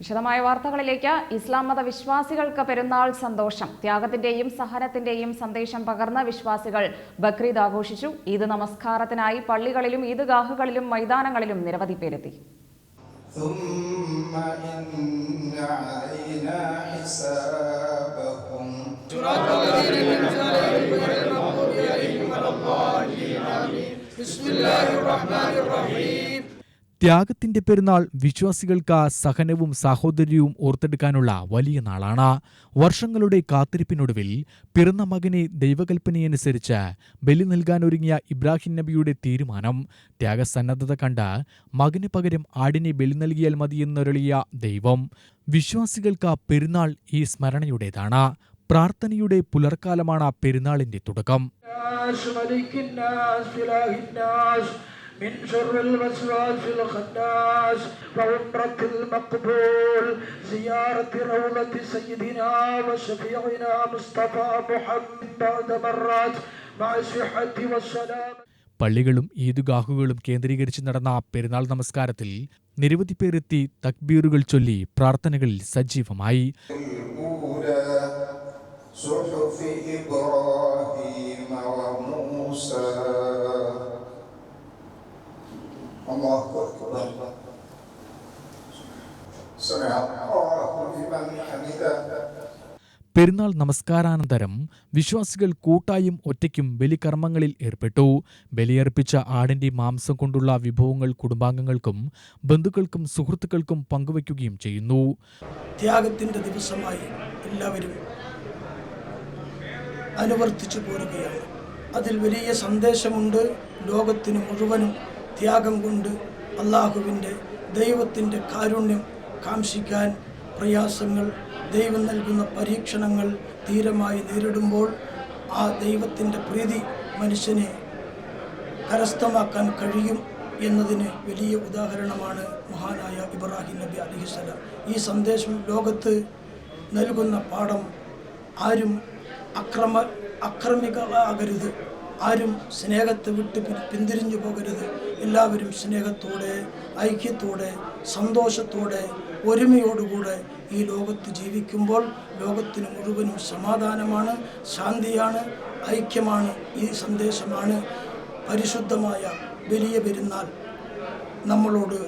വിശദമായ വാർത്തകളിലേക്ക് ഇസ്ലാം മത വിശ്വാസികൾക്ക് പെരുന്നാൾ സന്തോഷം. ത്യാഗത്തിന്റെയും സഹനത്തിന്റെയും സന്ദേശം പകർന്ന വിശ്വാസികൾ ബക്രീദ് ആഘോഷിച്ചു. ഈദ് നമസ്കാരത്തിനായി പള്ളികളിലും ഈദ്ഗാഹുകളിലും മൈതാനങ്ങളിലും നിരവധി പേരെത്തി. ബിസ്മില്ലാഹിർ റഹ്മാനിർ റഹീം. ത്യാഗത്തിന്റെ പെരുന്നാൾ വിശ്വാസികൾക്ക് സഹനവും സാഹോദര്യവും ഓർത്തെടുക്കാനുള്ള വലിയ നാളാണ്. വർഷങ്ങളുടെ കാത്തിരിപ്പിനൊടുവിൽ പിറന്ന മകനെ ദൈവകൽപ്പനയനുസരിച്ച് ബലി നൽകാനൊരുങ്ങിയ ഇബ്രാഹിം നബിയുടെ തീരുമാനം. ത്യാഗസന്നദ്ധത കണ്ട് മകന് പകരം ആടിനെ ബലി നൽകിയാൽ മതിയെന്നൊരളിയ ദൈവം. വിശ്വാസികൾക്ക് പെരുന്നാൾ ഈ സ്മരണയുടേതാണ്. പ്രാർത്ഥനയുടെ പുലർക്കാലമാണ് പെരുന്നാളിന്റെ തുടക്കം. الناس ملك الناس إله الناس من شر الوسواس الخناس وعمرة المقبول زيارة روضة سيدنا وشفيعنا مصطفى محمد بعد مرات مع الصحة والسلام പള്ളികളും ഈദ്ഗാഹുകളും കേന്ദ്രീകരിച്ച് നടന്ന പെരുന്നാൾ നമസ്കാരത്തിൽ നിരവധി പേരെത്തി തക്ബീറുകൾ ചൊല്ലി പ്രാർത്ഥനകളിൽ സജീവമായി الأولى صحف إبراهيم وموسى الله أكبر سمع الله لمن حمده പെരുന്നാൾ നമസ്കാരാനന്തരം വിശ്വാസികൾ കൂട്ടായും ഒറ്റയ്ക്കും ബലികർമ്മങ്ങളിൽ ഏർപ്പെട്ടു ബലിയർപ്പിച്ച ആടിന്റെ മാംസം കൊണ്ടുള്ള വിഭവങ്ങൾ കുടുംബാംഗങ്ങൾക്കും ബന്ധുക്കൾക്കും സുഹൃത്തുക്കൾക്കും പങ്കുവയ്ക്കുകയും ചെയ്യുന്നു ത്യാഗത്തിൻ്റെ ദിവസമായി എല്ലാവരും അനുവർത്തിച്ചു പോരുകയാണ് അതിൽ വലിയ സന്ദേശമുണ്ട് ലോകത്തിന് മുഴുവനും ത്യാഗം കൊണ്ട് അള്ളാഹുവിന്റെ ദൈവത്തിന്റെ കാരുണ്യം കാംക്ഷിക്കാൻ പ്രയാസങ്ങൾ ദൈവം നൽകുന്ന പരീക്ഷണങ്ങൾ ധീരമായി നേരിടുമ്പോൾ ആ ദൈവത്തിന്റെ പ്രീതി മനുഷ്യനെ കരസ്ഥമാക്കാൻ കഴിയും എന്നതിന് വലിയ ഉദാഹരണമാണ് മഹാനായ ഇബ്രാഹിം നബി അലിഹിസ്സലാം ഈ സന്ദേശം ലോകത്ത് നൽകുന്ന പാഠം ആരും അക്രമ അക്രമികളാകരുത്. ആരും സ്നേഹത്തെ വിട്ട് പിന്തിരിഞ്ഞു പോകരുത്. എല്ലാവരും സ്നേഹത്തോടെ ഐക്യത്തോടെ സന്തോഷത്തോടെ ഒരുമയോടുകൂടെ ഈ ലോകത്ത് ജീവിക്കുമ്പോൾ ലോകത്തിന് മുഴുവനും സമാധാനമാണ് ശാന്തിയാണ് ഐക്യമാണ് ഈ സന്ദേശമാണ് പരിശുദ്ധമായ വലിയ പെരുന്നാൾ നമ്മളോട്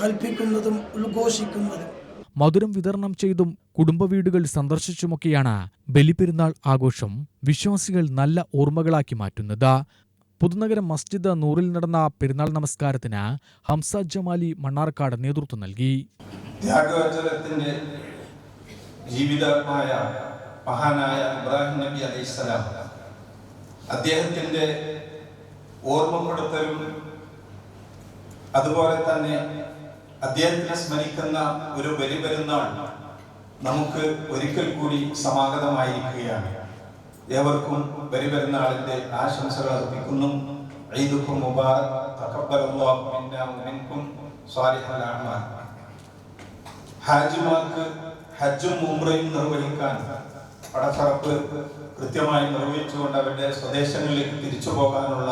കൽപ്പിക്കുന്നതും ഉദ്ഘോഷിക്കുന്നതും. മധുരം വിതരണം ചെയ്തും കുടുംബവീടുകൾ സന്ദർശിച്ചുമൊക്കെയാണ് ബലിപെരുന്നാൾ ആഘോഷം വിശ്വാസികൾ നല്ല ഓർമ്മകളാക്കി മാറ്റുന്നത്. പുതുനഗരം മസ്ജിദ് നൂറിൽ നടന്ന പെരുന്നാൾ നമസ്കാരത്തിന് ഹംസ ജമാലി മണ്ണാർക്കാട് നേതൃത്വം നൽകി. മഹാനായ ഇബ്രാഹിം നബി അലൈഹിസ്സലാം അദ്ദേഹത്തിന്റെ ഓർമ്മപ്പെടുത്തലും അതുപോലെ തന്നെ അദ്ദേഹത്തിനെ സ്മരിക്കുന്ന ഒരു ബലി പെരുന്നാൾ നമുക്ക് ഒരിക്കൽ കൂടി സമാഗതമായിരിക്കുകയാണ്. ഏവർക്കും ബലി പെരുന്നാളിന്റെ ആശംസകൾ അർപ്പിക്കുന്നു. മുബാറക്. മിന്നാ സ്വാലിഹൽ അഅമാൽ ഹാജിമാർക്ക് ഹജ്ജും ഉംറയും നിർവഹിക്കാൻ പടച്ചറപ്പ് കൃത്യമായി നിർവഹിച്ചുകൊണ്ട് അവരുടെ സ്വദേശങ്ങളിലേക്ക് തിരിച്ചു പോകാനുള്ള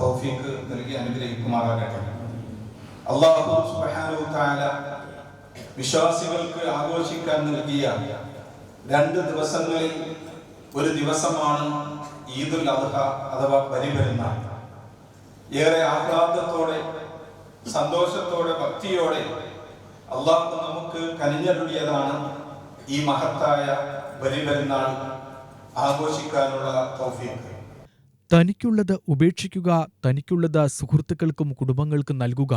തൗഫീക്ക് നൽകി അനുഗ്രഹിക്കുമാറാകട്ടെ. അള്ളാഹു സുബ്ഹാനഹു തആല വിശ്വാസികൾക്ക് ആഘോഷിക്കാൻ നൽകിയ രണ്ട് ദിവസങ്ങളിൽ ഒരു ദിവസമാണ് ഈദുൽ അദ്ഹ അഥവാ ബലിപെരുന്നാൾ. ഏറെ ആഹ്ലാദത്തോടെ സന്തോഷത്തോടെ ഭക്തിയോടെ അള്ളാഹു നമുക്ക് കനിഞ്ഞരുടിയതാണ് ഈ മഹത്തായ ബലിപെരുന്നാൾ ആഘോഷിക്കാനുള്ള തൗഫീഖ്. തനിക്കുള്ളത് ഉപേക്ഷിക്കുക തനിക്കുള്ളത് സുഹൃത്തുക്കൾക്കും കുടുംബങ്ങൾക്കും നൽകുക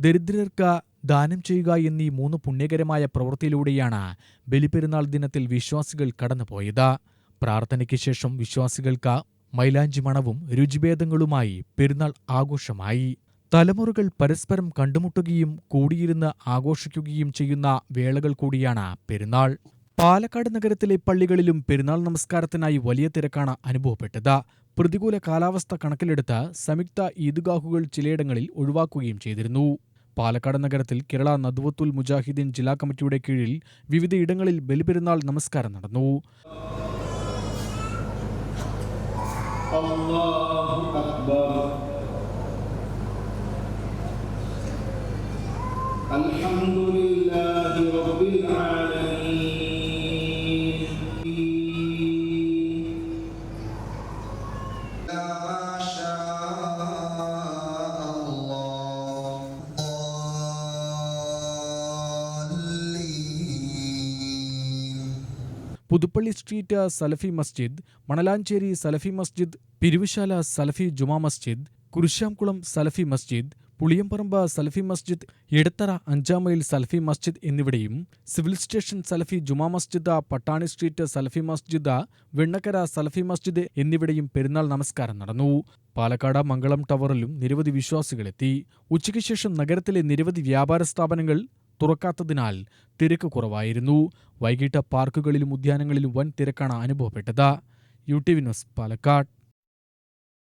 ദരിദ്രർക്ക് ദാനം ചെയ്യുക എന്നീ മൂന്ന് പുണ്യകരമായ പ്രവൃത്തിയിലൂടെയാണ് ബലിപെരുന്നാൾ ദിനത്തിൽ വിശ്വാസികൾ കടന്നുപോയത്. പ്രാർത്ഥനയ്ക്ക് ശേഷം വിശ്വാസികൾക്ക് മൈലാഞ്ചി മണവും രുചിഭേദങ്ങളുമായി പെരുന്നാൾ ആഘോഷമായി. തലമുറകൾ പരസ്പരം കണ്ടുമുട്ടുകയും കൂടിയിരുന്ന് ആഘോഷിക്കുകയും ചെയ്യുന്ന വേളകൾ കൂടിയാണ് പെരുന്നാൾ. പാലക്കാട് നഗരത്തിലെ പള്ളികളിലും പെരുന്നാൾ നമസ്കാരത്തിനായി വലിയ തിരക്കാണ് അനുഭവപ്പെട്ടത്. പ്രതികൂല കാലാവസ്ഥ കണക്കിലെടുത്ത് സംയുക്ത ഈദ്ഗാഹുകൾ ചിലയിടങ്ങളിൽ ഒഴിവാക്കുകയും ചെയ്തിരുന്നു. പാലക്കാട് നഗരത്തിൽ കേരള നദ്വത്തുൽ മുജാഹിദ്ദീൻ ജില്ലാ കമ്മിറ്റിയുടെ കീഴിൽ വിവിധയിടങ്ങളിൽ ബലിപെരുന്നാൾ നമസ്കാരം നടന്നു. അല്ലാഹു അക്ബർ. അൽഹംദുലില്ലാഹി റബ്ബിൽ ആലമീൻ പുതുപ്പള്ളി സ്ട്രീറ്റ് സലഫി മസ്ജിദ് മണലാഞ്ചേരി സലഫി മസ്ജിദ് പിരുവിശാല സലഫി ജുമാ മസ്ജിദ് കുരിശാംകുളം സലഫി മസ്ജിദ് പുളിയമ്പറമ്പ സലഫി മസ്ജിദ് എടത്തറ അഞ്ചാം മൈൽ സലഫി മസ്ജിദ് എന്നിവിടെയും സിവിൽ സ്റ്റേഷൻ സലഫി ജുമാ മസ്ജിദ് പട്ടാണി സ്ട്രീറ്റ് സലഫി മസ്ജിദ് വെണ്ണക്കര സലഫി മസ്ജിദ് എന്നിവിടെയും പെരുന്നാൾ നമസ്കാരം നടന്നു. പാലക്കാട് മംഗളം ടവറിലും നിരവധി വിശ്വാസികളെത്തി ഉച്ചയ്ക്ക് ശേഷം നഗരത്തിലെ നിരവധി വ്യാപാര സ്ഥാപനങ്ങൾ തുറക്കാത്തതിനാൽ തിരക്ക് കുറവായിരുന്നു. വൈകിട്ട് പാർക്കുകളിലും ഉദ്യാനങ്ങളിലും വൻ തിരക്കാണ് അനുഭവപ്പെട്ടത്. U T V news Palakkad.